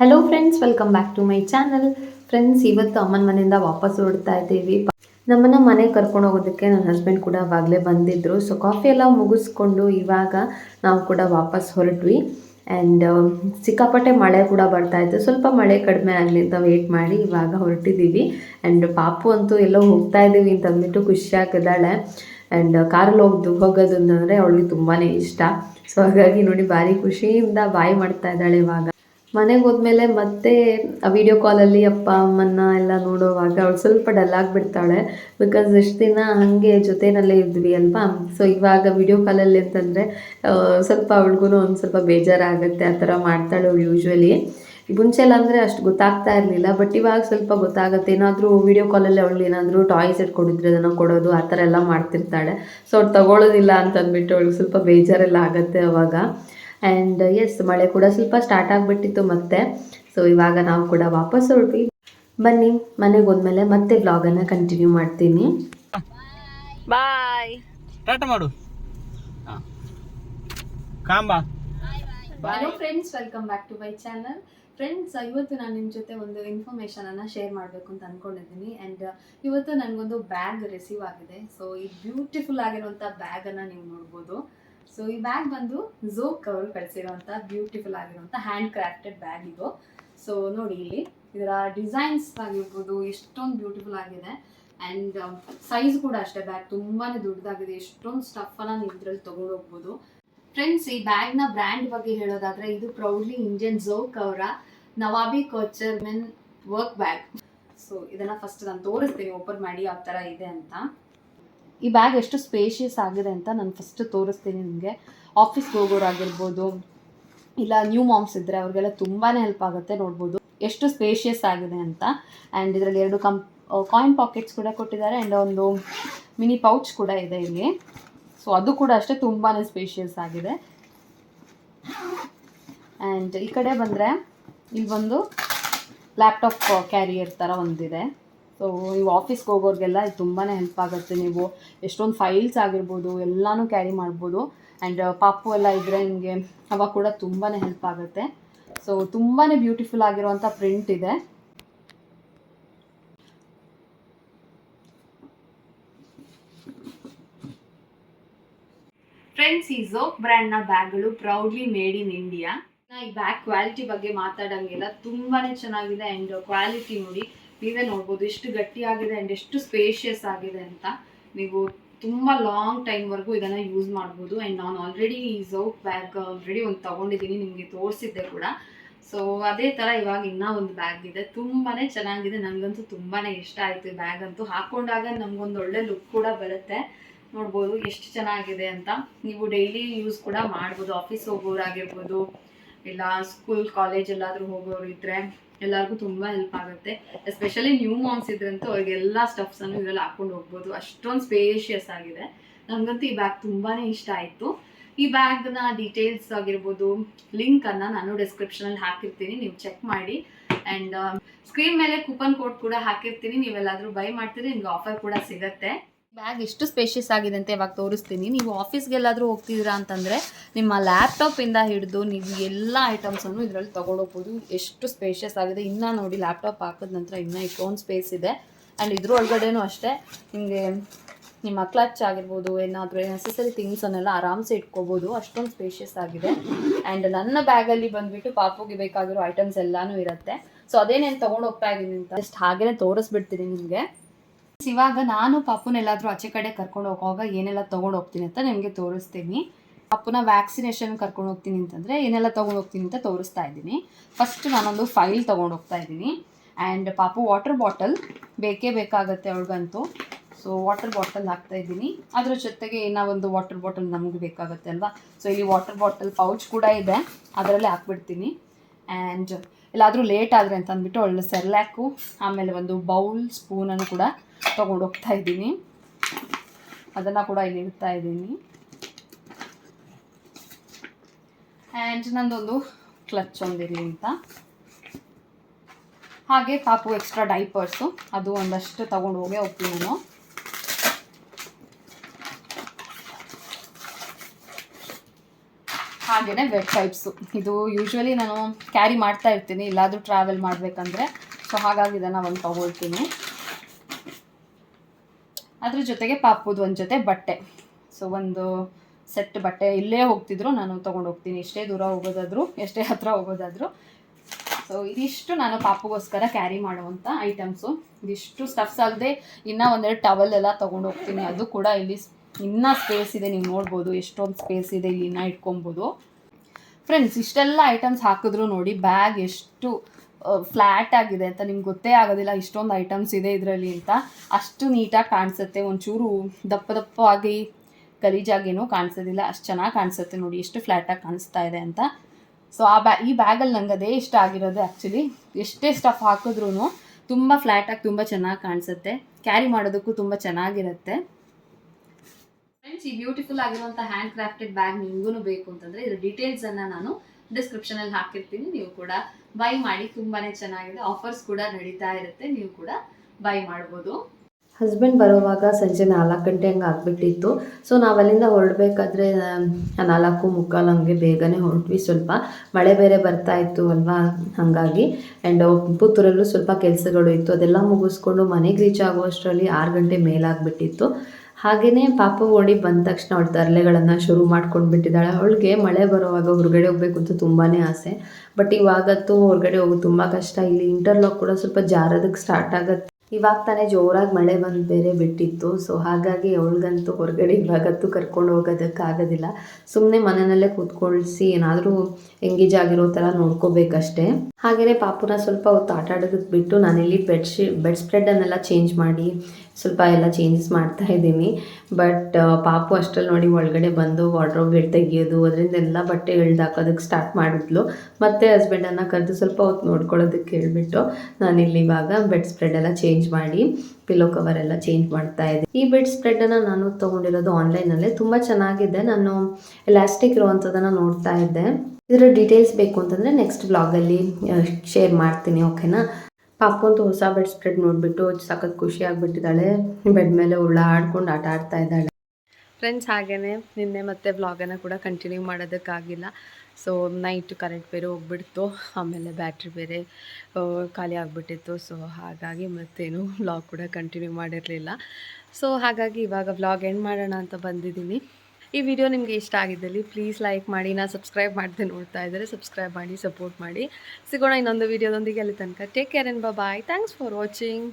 Hello friends welcome back to my channel friends ಇವತ್ತು ಅಮ್ಮನ ಮನೆಯಿಂದ ವಾಪಸ್ ಹೊರಡ್ತಾ ಇದ್ದೀವಿ. ನಮ್ಮನ್ನು ಮನೆಗೆ ಕರ್ಕೊಂಡು ಹೋಗೋದಕ್ಕೆ ನನ್ನ ಹಸ್ಬೆಂಡ್ ಕೂಡ ಆವಾಗಲೇ ಬಂದಿದ್ದರು ಸೊ ಕಾಫಿ ಎಲ್ಲ ಮುಗಿಸ್ಕೊಂಡು ಇವಾಗ ನಾವು ಕೂಡ ವಾಪಸ್ ಹೊರಟ್ವಿ. ಆ್ಯಂಡ್ ಸಿಕ್ಕಾಪಟ್ಟೆ ಮಳೆ ಕೂಡ ಬರ್ತಾ ಇತ್ತು. ಸ್ವಲ್ಪ ಮಳೆ ಕಡಿಮೆ ಆಗಲಿ ಅಂತ ವೆಯ್ಟ್ ಮಾಡಿ ಇವಾಗ ಹೊರಟಿದ್ದೀವಿ. ಆ್ಯಂಡ್ ಪಾಪು ಅಂತೂ ಎಲ್ಲೋ ಹೋಗ್ತಾ ಇದ್ದೀವಿ ಅಂತ ಅಂದ್ಬಿಟ್ಟು ಖುಷಿಯಾಗಿದ್ದಾಳೆ ಆ್ಯಂಡ್ ಕಾರಲ್ಲಿ ಹೋಗ್ದು ಹೋಗೋದು ಅಂತಂದರೆ ಅವಳಿಗೆ ತುಂಬಾ ಇಷ್ಟ. ಸೊ ಹಾಗಾಗಿ ನೋಡಿ ಭಾರಿ ಖುಷಿಯಿಂದ ಬಾಯಿ ಮಾಡ್ತಾ ಇದ್ದಾಳೆ ಇವಾಗ. ಮನೆಗೆ ಹೋದ್ಮೇಲೆ ಮತ್ತೆ ವಿಡಿಯೋ ಕಾಲಲ್ಲಿ ಅಪ್ಪ, ಅಮ್ಮನ್ನ ಎಲ್ಲ ನೋಡೋವಾಗ ಅವಳು ಸ್ವಲ್ಪ ಡಲ್ ಆಗಿಬಿಡ್ತಾಳೆ. ಬಿಕಾಸ್ ಎಷ್ಟು ದಿನ ಹಾಗೆ ಜೊತೆಯಲ್ಲೇ ಇದ್ವಿ ಅಲ್ವಾ? ಸೊ ಇವಾಗ ವಿಡಿಯೋ ಕಾಲಲ್ಲಿ ಅಂತಂದರೆ ಸ್ವಲ್ಪ ಅವಳಿಗೂ ಒಂದು ಸ್ವಲ್ಪ ಬೇಜಾರಾಗುತ್ತೆ, ಆ ಥರ ಮಾಡ್ತಾಳೆ ಅವಳು ಯೂಶ್ವಲಿ ಮುಂಚೆಲ್ಲ ಅಂದರೆ ಅಷ್ಟು ಗೊತ್ತಾಗ್ತಾ ಇರಲಿಲ್ಲ ಬಟ್ ಇವಾಗ ಸ್ವಲ್ಪ ಗೊತ್ತಾಗುತ್ತೆ. ಏನಾದರೂ ವಿಡಿಯೋ ಕಾಲಲ್ಲಿ ಅವಳು ಏನಾದರೂ ಟಾಯ್ಸ್ ಇಟ್ಕೊಂಡಿದ್ರೆ ಅದನ್ನು ಕೊಡೋದು, ಆ ಥರ ಎಲ್ಲ ಮಾಡ್ತಿರ್ತಾಳೆ. ಸೊ ಅವ್ಳು ತಗೊಳ್ಳೋದಿಲ್ಲ ಅಂತ ಅಂದ್ಬಿಟ್ಟು ಅವಳಿಗೆ ಸ್ವಲ್ಪ ಬೇಜಾರೆಲ್ಲ ಆಗುತ್ತೆ ಅವಾಗ. ಆ್ಯಂಡ್ ಎಸ್ ಮಳೆ ಕೂಡ ಸ್ವಲ್ಪ ಸ್ಟಾರ್ಟ್ ಆಗಿಬಿಟ್ಟಿತ್ತು ಮತ್ತೆ. ಸೊ ಇವಾಗ ನಾವು ಕೂಡ ವಾಪಸ್ ಹೊರಟಿ ಬನ್ನಿ ಮನೆಗೆ ಹೋದ್ಮೇಲೆ ಮತ್ತೆ ವ್ಲಾಗನ್ನು ಕಂಟಿನ್ಯೂ ಮಾಡ್ತೀನಿ. ಬಾಯ್ ಟಾಟಾ ಮಾಡು. ಕಾಂಬಾ. Hello friends welcome back to my channel friends ಇವತ್ತು ನಾನು ನಿಮ್ಮ ಜೊತೆ ಒಂದು ಇನ್ಫಾರ್ಮೇಷನನ್ನು ಶೇರ್ ಮಾಡಬೇಕು ಅಂತ ಅಂದ್ಕೊಂಡಿದ್ದೀನಿ ಆ್ಯಂಡ್ ಇವತ್ತು ನನಗೊಂದು ಬ್ಯಾಗ್ ರಿಸೀವ್ ಆಗಿದೆ. ಸೊ ಈ ಬ್ಯೂಟಿಫುಲ್ ಆಗಿರುವಂಥ ಬ್ಯಾಗನ್ನು ನೀವು ನೋಡ್ಬೋದು. ಸೊ ಈ ಬ್ಯಾಗ್ ಬಂದು ಝೋ ಕವರ್ ಕಳಿಸಿರುವಂಥ ಬ್ಯೂಟಿಫುಲ್ ಆಗಿರುವಂಥ ಹ್ಯಾಂಡ್ ಕ್ರಾಫ್ಟೆಡ್ ಬ್ಯಾಗ್ ಇದು. ಸೊ ನೋಡಿ ಇಲ್ಲಿ, ಇದರ ಡಿಸೈನ್ಸ್ ಆಗಿರ್ಬೋದು, ಎಷ್ಟೊಂದು ಬ್ಯೂಟಿಫುಲ್ ಆಗಿದೆ. ಆ್ಯಂಡ್ ಸೈಜ್ ಕೂಡ ಅಷ್ಟೇ ಬ್ಯಾಗ್ ತುಂಬಾ ದೊಡ್ಡದಾಗಿದೆ. ಎಷ್ಟೊಂದು ಸ್ಟಫನ್ನು ನೀವು ಇದರಲ್ಲಿ ತೊಗೊಂಡೋಗ್ಬೋದು. ಫ್ರೆಂಡ್ಸ್ ಈ ಬ್ಯಾಗ್ನ ಬ್ರ್ಯಾಂಡ್ ಬಗ್ಗೆ ಹೇಳೋದಾದ್ರೆ, ಇದು ಪ್ರೌಡ್ಲಿ ಇಂಡಿಯನ್ ಝೋಕ್ ಅವರ Nawabi couture men work bag so ಇದನ್ನ ಫಸ್ಟ್ ನಾನು ತೋರಿಸ್ತೀನಿ ಓಪನ್ ಮಾಡಿ ಯಾವ ಥರ ಇದೆ ಅಂತ. ಈ ಬ್ಯಾಗ್ ಎಷ್ಟು ಸ್ಪೇಷಿಯಸ್ ಆಗಿದೆ ಅಂತ ನಾನು ಫಸ್ಟ್ ತೋರಿಸ್ತೀನಿ ನಿಮಗೆ. ಆಫೀಸ್ಗೆ ಹೋಗೋರಾಗಿರ್ಬೋದು, ಇಲ್ಲ ನ್ಯೂ ಮಾಮ್ಸ್ ಇದ್ದರೆ ಅವ್ರಿಗೆಲ್ಲ ತುಂಬಾ ಹೆಲ್ಪ್ ಆಗುತ್ತೆ ನೋಡ್ಬೋದು. ಎಷ್ಟು ಸ್ಪೇಷಿಯಸ್ ಆಗಿದೆ ಅಂತ. ಆ್ಯಂಡ್ ಇದರಲ್ಲಿ ಎರಡು ಕಂಪ್ ಕಾಯಿನ್ ಪಾಕೆಟ್ಸ್ ಕೂಡ ಕೊಟ್ಟಿದ್ದಾರೆ ಆ್ಯಂಡ್ ಒಂದು ಮಿನಿ ಪೌಚ್ ಕೂಡ ಇದೆ ಇಲ್ಲಿ. ಸೊ ಅದು ಕೂಡ ಅಷ್ಟೇ ತುಂಬಾ ಸ್ಪೇಷಿಯಸ್ ಆಗಿದೆ. ಆ್ಯಂಡ್ ಈ ಕಡೆ ಬಂದರೆ ಇಲ್ಲಿ ಒಂದು ಲ್ಯಾಪ್ಟಾಪ್ ಕ್ಯಾರಿಯರ್ ಥರ ಒಂದಿದೆ. ಸೊ ನೀವು ಆಫೀಸ್ಗೆ ಹೋಗೋರಿಗೆಲ್ಲ ಇದು ತುಂಬಾ ಹೆಲ್ಪ್ ಆಗುತ್ತೆ. ನೀವು ಎಷ್ಟೊಂದು ಫೈಲ್ಸ್ ಆಗಿರ್ಬೋದು, ಎಲ್ಲನೂ ಕ್ಯಾರಿ ಮಾಡ್ಬೋದು. ಆ್ಯಂಡ್ ಪಾಪು ಎಲ್ಲ ಇದ್ದರೆ ನಿಮಗೆ ಅವಾಗ ಕೂಡ ತುಂಬಾ ಹೆಲ್ಪ್ ಆಗುತ್ತೆ. ಸೊ ತುಂಬಾ ಬ್ಯೂಟಿಫುಲ್ ಆಗಿರುವಂಥ ಪ್ರಿಂಟ್ ಇದೆ. ಫ್ರೆಂಡ್ಸ್ ಈ ಝೋಕ್ ಬ್ರ್ಯಾಂಡ್ನ ಬ್ಯಾಗ್ಗಳು ಪ್ರೌಡ್ಲಿ ಮೇಡ್ ಇನ್ ಇಂಡಿಯಾ ಈ ಬ್ಯಾಗ್ ಕ್ವಾಲಿಟಿ ಬಗ್ಗೆ ಮಾತಾಡಂಗಿಲ್ಲ ತುಂಬಾನೇ ಚೆನ್ನಾಗಿದೆ. ಆ್ಯಂಡ್ ಕ್ವಾಲಿಟಿ ನೋಡಿ ನೀವೇ ನೋಡ್ಬೋದು ಎಷ್ಟು ಗಟ್ಟಿಯಾಗಿದೆ ಆ್ಯಂಡ್ ಎಷ್ಟು ಸ್ಪೇಷಿಯಸ್ ಆಗಿದೆ ಅಂತ. ನೀವು ತುಂಬ ಲಾಂಗ್ ಟೈಮ್ವರೆಗೂ ಇದನ್ನು ಯೂಸ್ ಮಾಡ್ಬೋದು. ಆ್ಯಂಡ್ ನಾನು ಆಲ್ರೆಡಿ ಈ ಝೋಕ್ ಬ್ಯಾಗ್ ಆಲ್ರೆಡಿ ಒಂದು ತೊಗೊಂಡಿದ್ದೀನಿ, ನಿಮಗೆ ತೋರಿಸಿದ್ದೆ ಕೂಡ. ಸೊ ಅದೇ ಥರ ಇವಾಗ ಇನ್ನೂ ಒಂದು ಬ್ಯಾಗ್ ಇದೆ. ತುಂಬಾ ಚೆನ್ನಾಗಿದೆ. ನನಗಂತೂ ತುಂಬಾ ಇಷ್ಟ ಆಯಿತು ಈ ಬ್ಯಾಗ್ ಅಂತೂ. ಹಾಕೊಂಡಾಗ ನಮಗೊಂದು ಒಳ್ಳೆ ಲುಕ್ ಕೂಡ ಬರುತ್ತೆ. ನೋಡ್ಬೋದು ಎಷ್ಟು ಚೆನ್ನಾಗಿದೆ ಅಂತ. ನೀವು ಡೈಲಿ ಯೂಸ್ ಕೂಡ ಮಾಡ್ಬೋದು. ಆಫೀಸ್ ಹೋಗೋರಾಗಿರ್ಬೋದು ಇಲ್ಲ ಸ್ಕೂಲ್ ಕಾಲೇಜ್ ಎಲ್ಲಾದರೂ ಹೋಗೋರು ಇದ್ರೆ ಎಲ್ಲರಿಗೂ ತುಂಬ ಹೆಲ್ಪ್ ಆಗುತ್ತೆ. ಎಸ್ಪೆಷಲಿ ನ್ಯೂ ಮಾಮ್ಸ್ ಇದ್ರಂತೂ ಅವ್ರಿಗೆಲ್ಲ ಸ್ಟಫ್ಸನ್ನು ಇದರಲ್ಲಿ ಹಾಕೊಂಡು ಹೋಗ್ಬೋದು. ಅಷ್ಟೊಂದು ಸ್ಪೇಷಿಯಸ್ ಆಗಿದೆ. ನನಗಂತೂ ಈ ಬ್ಯಾಗ್ ತುಂಬಾ ಇಷ್ಟ ಆಯಿತು. ಈ ಬ್ಯಾಗ್ನ ಡೀಟೇಲ್ಸ್ ಆಗಿರ್ಬೋದು ಲಿಂಕನ್ನು ನಾನು ಡಿಸ್ಕ್ರಿಪ್ಷನಲ್ಲಿ ಹಾಕಿರ್ತೀನಿ. ನೀವು ಚೆಕ್ ಮಾಡಿ. ಆ್ಯಂಡ್ ಸ್ಕ್ರೀನ್ ಮೇಲೆ ಕೂಪನ್ ಕೋಡ್ ಕೂಡ ಹಾಕಿರ್ತೀನಿ. ನೀವೆಲ್ಲಾದರೂ ಬೈ ಮಾಡ್ತೀರಿ, ನಿಮ್ಗೆ ಆಫರ್ ಕೂಡ ಸಿಗುತ್ತೆ. ಬ್ಯಾಗ್ ಎಷ್ಟು ಸ್ಪೇಷಿಯಸ್ ಆಗಿದೆ ಅಂತ ಇವಾಗ ತೋರಿಸ್ತೀನಿ. ನೀವು ಆಫೀಸ್ಗೆಲ್ಲಾದರೂ ಹೋಗ್ತಿದ್ದೀರಾ ಅಂತಂದರೆ ನಿಮ್ಮ ಲ್ಯಾಪ್ಟಾಪಿಂದ ಹಿಡಿದು ನೀವು ಎಲ್ಲ ಐಟಮ್ಸನ್ನು ಇದರಲ್ಲಿ ತೊಗೊಂಡೋಗ್ಬೋದು. ಎಷ್ಟು ಸ್ಪೇಷಿಯಸ್ ಆಗಿದೆ. ಇನ್ನೂ ನೋಡಿ ಲ್ಯಾಪ್ಟಾಪ್ ಹಾಕಿದ ನಂತರ ಇನ್ನೂ ಇಷ್ಟೊಂದು ಸ್ಪೇಸ್ ಇದೆ. ಆ್ಯಂಡ್ ಇದ್ರ ಒಳಗಡೆನೂ ಅಷ್ಟೇ ನಿಮಗೆ ನಿಮ್ಮ ಕ್ಲಚ್ ಆಗಿರ್ಬೋದು, ಏನಾದರೂ ನೆಸಸರಿ ಥಿಂಗ್ಸನ್ನೆಲ್ಲ ಆರಾಮ್ಸೆ ಇಟ್ಕೋಬೋದು. ಅಷ್ಟೊಂದು ಸ್ಪೇಷಿಯಸ್ ಆಗಿದೆ. ಆ್ಯಂಡ್ ನನ್ನ ಬ್ಯಾಗಲ್ಲಿ ಬಂದುಬಿಟ್ಟು ಪಾಪುಗೆ ಬೇಕಾಗಿರೋ ಐಟಮ್ಸ್ ಎಲ್ಲನೂ ಇರುತ್ತೆ. ಸೊ ಅದೇನೇನು ತೊಗೊಂಡು ಹೋಗ್ತಾ ಇದ್ದೀನಿ ಅಂತ ಜಸ್ಟ್ ಹಾಗೇ ತೋರಿಸ್ಬಿಡ್ತೀನಿ ನಿಮಗೆ. ಇವಾಗ ನಾನು ಪಾಪುನ ಎಲ್ಲಾದರೂ ಆಚೆ ಕಡೆ ಕರ್ಕೊಂಡು ಹೋಗುವಾಗ ಏನೆಲ್ಲ ತೊಗೊಂಡು ಹೋಗ್ತೀನಿ ಅಂತ ನಿಮಗೆ ತೋರಿಸ್ತೀನಿ. ಪಾಪುನ ವ್ಯಾಕ್ಸಿನೇಷನ್ ಕರ್ಕೊಂಡು ಹೋಗ್ತೀನಿ ಅಂತಂದರೆ ಏನೆಲ್ಲ ತೊಗೊಂಡು ಹೋಗ್ತೀನಿ ಅಂತ ತೋರಿಸ್ತಾ ಇದ್ದೀನಿ. ಫಸ್ಟ್ ನಾನೊಂದು ಫೈಲ್ ತೊಗೊಂಡು ಹೋಗ್ತಾ ಇದ್ದೀನಿ. ಆ್ಯಂಡ್ ಪಾಪು ವಾಟರ್ ಬಾಟಲ್ ಬೇಕೇ ಬೇಕಾಗುತ್ತೆ ಅವಳಿಗಂತೂ. ಸೊ ವಾಟರ್ ಬಾಟಲ್ ಹಾಕ್ತಾ ಇದ್ದೀನಿ. ಅದರ ಜೊತೆಗೆ ಏನೋ ಒಂದು ವಾಟರ್ ಬಾಟಲ್ ನಮಗೆ ಬೇಕಾಗುತ್ತೆ ಅಲ್ವಾ? ಸೊ ಇಲ್ಲಿ ವಾಟರ್ ಬಾಟಲ್ ಪೌಚ್ ಕೂಡ ಇದೆ. ಅದರಲ್ಲೇ ಹಾಕ್ಬಿಡ್ತೀನಿ. ಆ್ಯಂಡ್ ಎಲ್ಲಾದರೂ ಲೇಟ್ ಆದರೆ ಅಂತ ಅಂದ್ಬಿಟ್ಟು ಒಳ್ಳೆ ಸೆರ್ಲ್ಯಾಕು ಆಮೇಲೆ ಒಂದು ಬೌಲ್ ಸ್ಪೂನನ್ನು ಕೂಡ ಹೋಗ್ತಾ ಇದ್ದೀನಿ. ಅದನ್ನು ಕೂಡ ಇಲ್ಲಿ ಇಡ್ತಾ ಇದ್ದೀನಿ. ಆ್ಯಂಡ್ ನಂದೊಂದು ಕ್ಲಚ್ ಒಂದಿರಲಿ ಅಂತ. ಹಾಗೆ ಪಾಪು ಎಕ್ಸ್ಟ್ರಾ ಡೈಪರ್ಸು ಅದು ಒಂದಷ್ಟು ತಗೊಂಡು ಹೋಗೇ ಹೋಗ್ತೀನಿ ನಾನು. ಹಾಗೆಯೇ ವೆಬ್ ಟೈಪ್ಸು ಇದು ಯೂಶ್ವಲಿ ನಾನು ಕ್ಯಾರಿ ಮಾಡ್ತಾ ಇರ್ತೀನಿ. ಇಲ್ಲಾದರೂ ಟ್ರಾವೆಲ್ ಮಾಡಬೇಕಂದ್ರೆ. ಸೊ ಹಾಗಾಗಿ ಇದನ್ನು ಒಂದು ತೊಗೊಳ್ತೀನಿ. ಅದ್ರ ಜೊತೆಗೆ ಪಾಪುದು ಒಂದು ಜೊತೆ ಬಟ್ಟೆ. ಸೊ ಒಂದು ಸೆಟ್ ಬಟ್ಟೆ ಇಲ್ಲೇ ಹೋಗ್ತಿದ್ರು, ನಾನು ತೊಗೊಂಡು ಹೋಗ್ತೀನಿ. ಎಷ್ಟೇ ದೂರ ಹೋಗೋದಾದ್ರು, ಎಷ್ಟೇ ಹತ್ರ ಹೋಗೋದಾದ್ರು. ಸೊ ಇದಿಷ್ಟು ನಾನು ಪಾಪುಗೋಸ್ಕರ ಕ್ಯಾರಿ ಮಾಡುವಂಥ ಐಟಮ್ಸು ಇದಿಷ್ಟು ಸ್ಟಫ್ಸ್ ಅಲ್ಲದೆ ಇನ್ನೂ ಒಂದೆರಡು ಟವಲ್ ಎಲ್ಲ ತೊಗೊಂಡು ಹೋಗ್ತೀನಿ. ಅದು ಕೂಡ ಇಲ್ಲಿ ಇನ್ನೂ ಸ್ಪೇಸ್ ಇದೆ, ನೀವು ನೋಡ್ಬೋದು. ಎಷ್ಟೊಂದು ಸ್ಪೇಸ್ ಇದೆ ಇಲ್ಲಿ ಇನ್ನೂ ಇಟ್ಕೊಬೋದು. ಫ್ರೆಂಡ್ಸ್ ಇಷ್ಟೆಲ್ಲ ಐಟಮ್ಸ್ ಹಾಕಿದ್ರು ನೋಡಿ ಬ್ಯಾಗ್ ಎಷ್ಟು ಫ್ಲ್ಯಾಟ್ ಆಗಿದೆ ಅಂತ ನಿಮ್ಗೆ ಗೊತ್ತೇ ಆಗೋದಿಲ್ಲ, ಇಷ್ಟೊಂದು ಐಟಮ್ಸ್ ಇದೆ ಇದರಲ್ಲಿ ಅಂತ. ಅಷ್ಟು ನೀಟಾಗಿ ಕಾಣಿಸುತ್ತೆ. ಒಂಚೂರು ದಪ್ಪ ದಪ್ಪವಾಗಿ ಗಲೀಜಾಗೇನೂ ಕಾಣಿಸೋದಿಲ್ಲ. ಅಷ್ಟು ಚೆನ್ನಾಗಿ ಕಾಣಿಸುತ್ತೆ ನೋಡಿ, ಎಷ್ಟು ಫ್ಲ್ಯಾಟಾಗಿ ಕಾಣಿಸ್ತಾ ಇದೆ ಅಂತ. ಸೊ ಆ ಬ್ಯಾ, ಈ ಬ್ಯಾಗಲ್ಲಿ ನಂಗೆ ಅದೇ ಇಷ್ಟ ಆಗಿರೋದು ಆ್ಯಕ್ಚುಲಿ ಎಷ್ಟೇ ಸ್ಟಫ್ ಹಾಕಿದ್ರೂ ತುಂಬ ಫ್ಲ್ಯಾಟಾಗಿ ತುಂಬ ಚೆನ್ನಾಗಿ ಕಾಣಿಸುತ್ತೆ. ಕ್ಯಾರಿ ಮಾಡೋದಕ್ಕೂ ತುಂಬ ಚೆನ್ನಾಗಿರುತ್ತೆ. ಫ್ರೆಂಡ್ಸ್ ಈ ಬ್ಯೂಟಿಫುಲ್ ಆಗಿರುವಂಥ ಹ್ಯಾಂಡ್ ಕ್ರಾಫ್ಟೆಡ್ ಬ್ಯಾಗ್ ನಿಮಗೂ ಬೇಕು ಅಂತಂದರೆ ಇದ್ರ ಡೀಟೇಲ್ಸನ್ನು ನಾನು ಡಿಸ್ಕ್ರಿಪ್ಷನಲ್ಲಿ ಹಾಕಿರ್ತೀನಿ. ನೀವು ಕೂಡ ಬೈ ಮಾಡಿ ತುಂಬಾ ಚೆನ್ನಾಗಿದೆ. ಆಫರ್ಸ್ ಕೂಡ ನಡೀತಾ ಇರುತ್ತೆ. ನೀವು ಕೂಡ ಬೈ ಮಾಡ್ಬೋದು. ಹಸ್ಬೆಂಡ್ ಬರೋವಾಗ ಸಂಜೆ ನಾಲ್ಕು ಗಂಟೆ ಹಂಗೆ ಆಗಿಬಿಟ್ಟಿತ್ತು. ಸೊ ನಾವಲ್ಲಿಂದ ಹೊರಡ್ಬೇಕಾದ್ರೆ ನಾಲ್ಕು ಮುಕ್ಕಾಲು ಹಂಗೆ ಬೇಗನೆ ಹೊರಟ್ವಿ. ಸ್ವಲ್ಪ ಮಳೆ ಬೇರೆ ಬರ್ತಾ ಇತ್ತು ಅಲ್ವಾ? ಹಾಗಾಗಿ. ಆ್ಯಂಡ್ ಪುತ್ತೂರಲ್ಲೂ ಸ್ವಲ್ಪ ಕೆಲಸಗಳು ಇತ್ತು. ಅದೆಲ್ಲ ಮುಗಿಸ್ಕೊಂಡು ಮನೆಗೆ ರೀಚ್ ಆಗುವಷ್ಟರಲ್ಲಿ ಆರು ಗಂಟೆ ಮೇಲಾಗ್ಬಿಟ್ಟಿತ್ತು. ಹಾಗೆಯೇ ಪಾಪ ಓಡಿ ಬಂದ ತಕ್ಷಣ ಅವಳು ತರಲೆಗಳನ್ನು ಶುರು ಮಾಡ್ಕೊಂಡು ಬಿಟ್ಟಿದ್ದಾಳೆ. ಅವಳಿಗೆ ಮಳೆ ಬರುವಾಗ ಹೊರಗಡೆ ಹೋಗಬೇಕು ಅಂತ ತುಂಬಾ ಆಸೆ. ಬಟ್ ಇವಾಗಂತೂ ಹೊರಗಡೆ ಹೋಗೋದು ತುಂಬ ಕಷ್ಟ. ಇಲ್ಲಿ ಇಂಟರ್ಲಾಕ್ ಕೂಡ ಸ್ವಲ್ಪ ಜಾರೋದಕ್ಕೆ ಸ್ಟಾರ್ಟ್ ಆಗುತ್ತೆ. ಇವಾಗ ತಾನೇ ಜೋರಾಗಿ ಮಳೆ ಬಂದು ಬೇರೆ ಬಿಟ್ಟಿತ್ತು. ಸೊ ಹಾಗಾಗಿ ಅವಳಿಗಂತೂ ಹೊರಗಡೆ ಇವಾಗತ್ತು ಕರ್ಕೊಂಡು ಹೋಗೋದಕ್ಕಾಗೋದಿಲ್ಲ ಸುಮ್ಮನೆ ಮನೆಯಲ್ಲೇ ಕೂತ್ಕೊಳ್ಸಿ ಏನಾದರೂ ಎಂಗೇಜ್ ಆಗಿರೋ ಥರ ನೋಡ್ಕೋಬೇಕಷ್ಟೇ. ಹಾಗೆಯೇ ಪಾಪುನ ಸ್ವಲ್ಪ ಹೊತ್ತು ಆಟ ಆಡೋದಕ್ಕೆ ಬಿಟ್ಟು ನಾನಿಲ್ಲಿ ಬೆಡ್ಶೀ, ಬೆಡ್ ಸ್ಪ್ರೆಡನ್ನೆಲ್ಲ ಚೇಂಜ್ ಮಾಡಿ ಸ್ವಲ್ಪ ಎಲ್ಲ ಚೇಂಜಸ್ ಮಾಡ್ತಾ ಇದ್ದೀನಿ. ಬಟ್ ಪಾಪು ಅಷ್ಟರಲ್ಲಿ ನೋಡಿ ಒಳಗಡೆ ಬಂದು ವಾರ್ಡ್ರೋಬ್ ತೆಗೆಯೋದು ಅದರಿಂದ ಎಲ್ಲ ಬಟ್ಟೆ ಎಳ್ದು ಹಾಕೋದಕ್ಕೆ ಸ್ಟಾರ್ಟ್ ಮಾಡಿದ್ಲು. ಮತ್ತೆ ಹಸ್ಬೆಂಡನ್ನು ಕರೆದು ಸ್ವಲ್ಪ ಹೊತ್ತು ನೋಡ್ಕೊಳ್ಳೋದಕ್ಕೆ ಹೇಳ್ಬಿಟ್ಟು ನಾನಿಲ್ಲಿ ಇವಾಗ ಬೆಡ್ ಸ್ಪ್ರೆಡ್ ಎಲ್ಲ ಚೇಂಜ್ ಮಾಡಿ ಪಿಲೋ ಕವರ್ ಎಲ್ಲ ಚೇಂಜ್ ಮಾಡ್ತಾ ಇದ್ದೆ ಈ ಬೆಡ್ ಸ್ಪ್ರೆಡನ್ನು ನಾನು ತೊಗೊಂಡಿರೋದು ಆನ್ಲೈನಲ್ಲೇ ತುಂಬ ಚೆನ್ನಾಗಿದೆ. ನಾನು ಎಲಾಸ್ಟಿಕ್ ಇರುವಂಥದ್ದನ್ನು ನೋಡ್ತಾ ಇದ್ದೆ. ಇದರ ಡೀಟೇಲ್ಸ್ ಬೇಕು ಅಂತಂದರೆ ನೆಕ್ಸ್ಟ್ ಬ್ಲಾಗಲ್ಲಿ ಶೇರ್ ಮಾಡ್ತೀನಿ ಓಕೆನಾ ಪಾಪು ಅಂತೂ ಹೊಸ ಬೆಡ್ ಸ್ಪ್ರೆಡ್ ನೋಡಿಬಿಟ್ಟು ಸಖತ್ ಖುಷಿ ಆಗಿಬಿಟ್ಟಿದ್ದಾಳೆ. ಬೆಡ್ ಮೇಲೆ ಉಳ್ಳಾಡ್ಕೊಂಡು ಆಟ ಆಡ್ತಾ ಇದ್ದಾಳೆ. ಫ್ರೆಂಡ್ಸ್ ಹಾಗೆಯೇ ನಿನ್ನೆ ಮತ್ತೆ ವ್ಲಾಗನ್ನು ಕೂಡ ಕಂಟಿನ್ಯೂ ಮಾಡೋದಕ್ಕಾಗಿಲ್ಲ. ಸೊ ನೈಟ್ ಕರೆಂಟ್ ಬೇರೆ ಹೋಗ್ಬಿಡ್ತು, ಆಮೇಲೆ ಬ್ಯಾಟ್ರಿ ಬೇರೆ ಖಾಲಿ ಆಗಿಬಿಟ್ಟಿತ್ತು. ಸೊ ಹಾಗಾಗಿ ಮತ್ತೇನು ವ್ಲಾಗ್ ಕೂಡ ಕಂಟಿನ್ಯೂ ಮಾಡಿರಲಿಲ್ಲ. ಸೊ ಹಾಗಾಗಿ ಇವಾಗ ವ್ಲಾಗ್ ಎಂಡ್ ಮಾಡೋಣ ಅಂತ ಬಂದಿದ್ದೀನಿ. ಈ ವಿಡಿಯೋ ನಿಮಗೆ ಇಷ್ಟ ಆಗಿದ್ದಲ್ಲಿ ಪ್ಲೀಸ್ ಲೈಕ್ ಮಾಡಿ, ನಾ ಸಬ್ಸ್ಕ್ರೈಬ್ ಮಾಡದೆ ನೋಡ್ತಾ ಇದ್ದರೆ ಸಬ್ಸ್ಕ್ರೈಬ್ ಮಾಡಿ ಸಪೋರ್ಟ್ ಮಾಡಿ. ಸಿಗೋಣ ಇನ್ನೊಂದು ವಿಡಿಯೋದೊಂದಿಗೆ ಅಲ್ಲಿ ತನಕ. Take care and bye thanks for watching